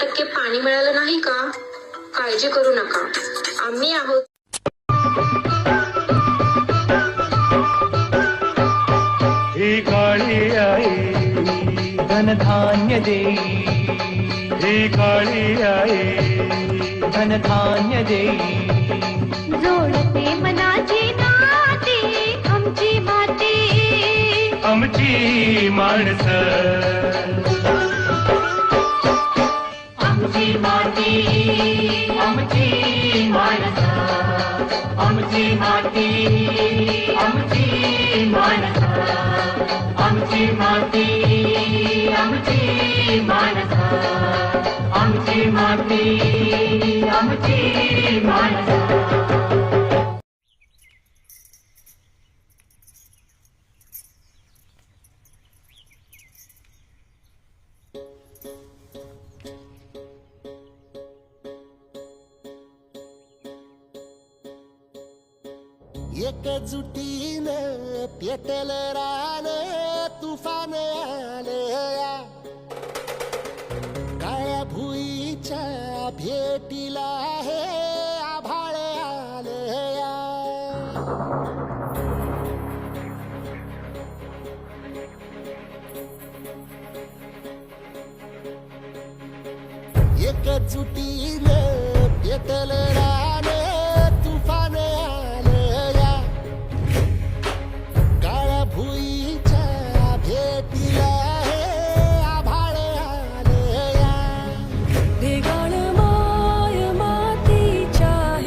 टक्के पाणी मिळालं नाही का? काळजी करू नका. आम्ही आहोत. ही काळी आई धनधान्य देई ही काळी आई धनधान्य देई जोडते मनाची नाती आमची माती. आमची माणसं. आमची माती आमची माणसं आमची माती आमची माणसं आमची माती आमची माणसं आमची माती आमची माणसं. एकजुटीनं पेटल रान तुफान आले काळ्या भुईच्या भेटीला हे आभाळ आले एकजुटीनं